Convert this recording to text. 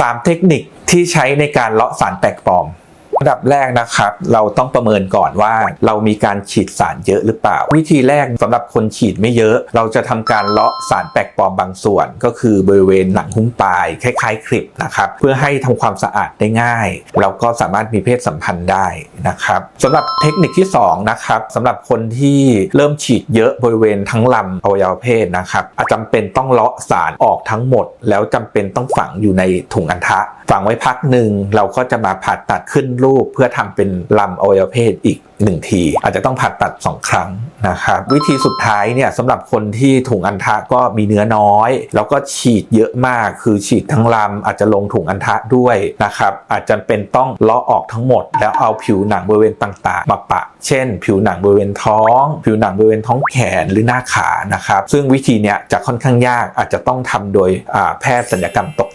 3 เทคนิคที่ใช้ในการเลาะสารแปลกปลอม อันดับแรกนะครับ เราต้องประเมินก่อนว่าเรามีการฉีดสารเยอะหรือเปล่า วิธีแรกสำหรับคนฉีดไม่เยอะ เราจะทำการเลาะสารแปลกปลอมบางส่วน ก็คือบริเวณหนังหุ้มปลายคล้ายๆคลิปนะครับเพื่อให้ทำความสะอาดได้ง่ายแล้วก็สามารถมีเพศสัมพันธ์ได้นะครับสำหรับเทคนิคที่สองนะครับสำหรับคนที่เริ่มฉีดเยอะบริเวณทั้งลำอวัยวะเพศนะครับจจำเป็นต้องเลาะสารออกทั้งหมด แล้วจำเป็นต้องฝังอยู่ในถุงอันทะ ฝังไว้พักหนึ่งเราก็จะมาผ่าตัดขึ้นรูปเพื่อทำเป็นลำอวัยวะเพศอีกหนึ่งที อาจจะต้องผ่าตัด 2 ครั้งนะครับวิธีสุดท้ายเนี่ยสำหรับคนที่ถุงอันทะก็มีเนื้อน้อย แล้วก็ฉีดเยอะมากคือฉีดทั้งลำอาจจะลงถุงอันทะด้วยนะครับอาจจะเป็นต้องเลาะออกทั้งหมด แล้วเอาผิวหนังบริเวณต่างๆมาปะ เช่น ผิวหนังบริเวณท้อง ผิวหนังบริเวณท้องแขนหรือหน้าขานะครับซึ่งวิธีเนี้ยจะค่อนข้างยากอาจจะต้องทำโดยแพทย์ศัลยกรรมตก